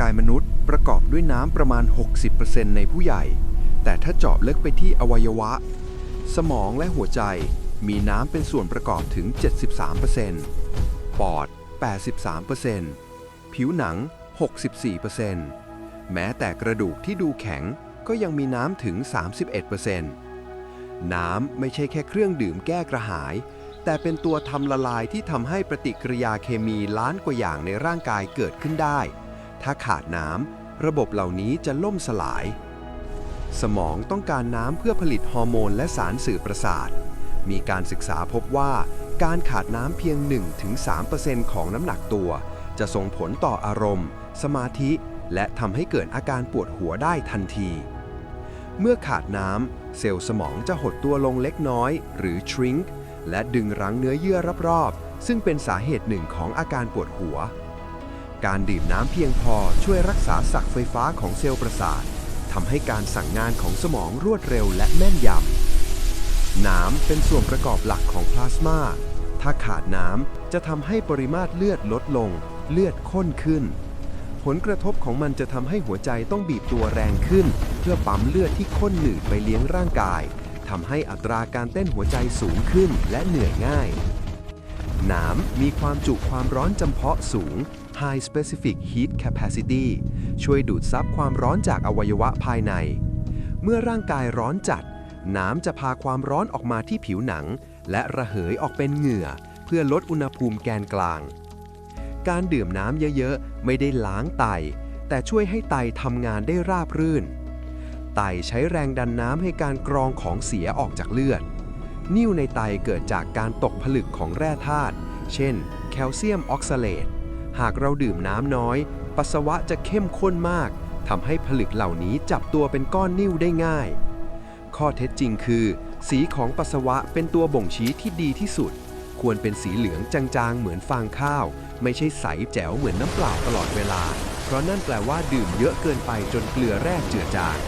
กายมนุษย์ประกอบด้วยน้ำประมาณ 60%ในผู้ใหญ่ แต่ถ้าเจาะลึกไปที่อวัยวะ สมองและหัวใจมีน้ำเป็นส่วนประกอบถึง 73%ปอด 83%ผิวหนัง 64%แม้แต่กระดูกที่ดูแข็งก็ยังมีน้ำถึง 31%น้ำไม่ใช่แค่เครื่องดื่มแก้กระหาย แต่เป็นตัวทำละลายที่ทำให้ปฏิกิริยาเคมีล้านกว่าอย่างในร่างกายเกิดขึ้นได้ ถ้าขาดน้ำระบบเหล่านี้จะล่มสลาย สมองต้องการน้ำเพื่อผลิตฮอร์โมนและสารสื่อประสาท มีการศึกษาพบว่าการขาดน้ำเพียง 1-3%ของน้ำหนักตัว จะส่งผลต่ออารมณ์ สมาธิ และทำให้เกิดอาการปวดหัวได้ทันที เมื่อขาดน้ำเซลล์สมองจะหดตัวลงเล็กน้อย หรือ shrink และดึงรั้งเนื้อเยื่อรอบๆ ซึ่งเป็นสาเหตุหนึ่งของอาการปวดหัว การดื่มน้ำเพียงพอช่วยรักษาสักไฟฟ้าของเซลล์ประสาททำให้การสั่งงานของสมองรวดเร็วและแม่นยำ น้ำเป็นส่วนประกอบหลักของพลาสมา ถ้าขาดน้ำจะทำให้ปริมาตรเลือดลดลง เลือดข้นขึ้น ผลกระทบของมันจะทำให้หัวใจต้องบีบตัวแรงขึ้น เพื่อปั๊มเลือดที่ข้นหนืดไปเลี้ยงร่างกายทำให้อัตราการเต้นหัวใจสูงขึ้นและเหนื่อยง่าย น้ำมีความจุความร้อนจำเพาะสูง High Specific Heat Capacity ช่วยดูดซับความร้อนจากอวัยวะภายใน เมื่อร่างกายร้อนจัด น้ำจะพาความร้อนออกมาที่ผิวหนัง และระเหยออกเป็นเหงื่อ เพื่อลดอุณหภูมิแกนกลาง การดื่มน้ำเยอะๆ ไม่ได้ล้างไต แต่ช่วยให้ไตทำงานได้ราบรื่น ไตใช้แรงดันน้ำให้การกรองของเสียออกจากเลือด นิ่วในไตเกิดจากการตกผลึกของแร่ธาตุ เช่น แคลเซียมออกซาเลต หากเราดื่มน้ำน้อย ปัสสาวะจะเข้มข้นมากทำให้ผลึกเหล่านี้จับตัวเป็นก้อนนิ่วได้ง่าย ข้อเท็จจริงคือ สีของปัสสาวะเป็นตัวบ่งชี้ที่ดีที่สุด ควรเป็นสีเหลืองจางๆ เหมือนฟางข้าว ไม่ใช่ใสแจ๋วเหมือนน้ำเปล่าตลอดเวลา เพราะนั่นแปลว่าดื่มเยอะเกินไปจนเกลือแร่เจือจาง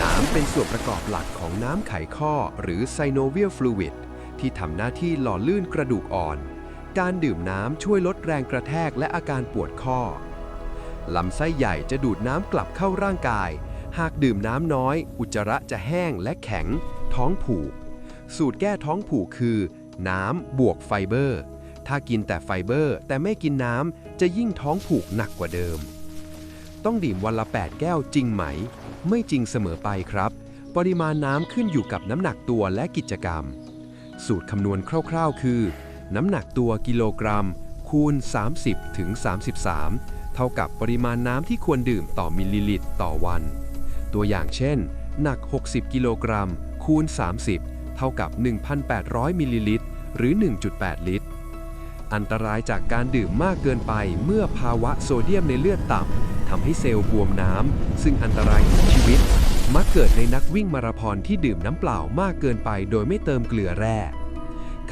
น้ำเป็นส่วนประกอบหลักของน้ำไขข้อหรือ synovial fluid ที่ทำหน้าที่หล่อลื่นกระดูกอ่อน การดื่มน้ำช่วยลดแรงกระแทกและอาการปวดข้อ ลำไส้ใหญ่จะดูดน้ำกลับเข้าร่างกาย หากดื่มน้ำน้อย อุจจาระจะแห้งและแข็ง ท้องผูก สูตรแก้ท้องผูกคือ น้ำบวกไฟเบอร์ ถ้ากินแต่ไฟเบอร์ แต่ไม่กินน้ำจะยิ่งท้องผูกหนักกว่าเดิม ต้องดื่มวันละ 8 แก้วจริงไหม ไม่จริงเสมอไปครับ ปริมาณน้ำขึ้นอยู่กับน้ำหนักตัวและกิจกรรม สูตรคำนวณคร่าว ๆ คือ น้ำหนักตัวกิโลกรัม คูณ 30 ถึง 33 เท่ากับปริมาณน้ำที่ควรดื่มต่อมิลลิลิตรต่อวัน ตัวอย่างเช่น หนัก 60 กิโลกรัม คูณ 30 เท่ากับ 1,800 มิลลิลิตร หรือ 1.8 ลิตร อันตรายจากการดื่มมากเกินไปเมื่อภาวะโซเดียมในเลือดต่ำทำให้เซลล์บวมน้ำ ซึ่งอันตรายถึงชีวิต มักเกิดในนักวิ่งมาราธอนที่ดื่มน้ำเปล่ามากเกินไป โดยไม่เติมเกลือแร่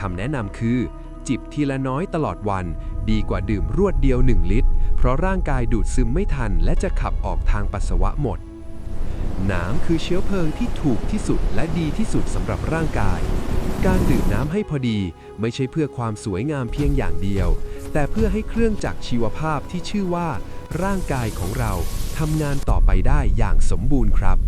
คำแนะนำคือ จิบทีละน้อยตลอดวัน ดีกว่าดื่มรวดเดียว 1 ลิตร เพราะร่างกายดูดซึมไม่ทัน และจะขับออกทางปัสสาวะหมด น้ำคือเชื้อเพลิงที่ถูกที่สุดและดีที่สุดสำหรับร่างกาย การดื่มน้ำให้พอดี ไม่ใช่เพื่อความสวยงามเพียงอย่างเดียว แต่เพื่อให้เครื่องจักรชีวภาพที่ชื่อว่า ร่างกายของเราทำงานต่อไปได้อย่างสมบูรณ์ครับ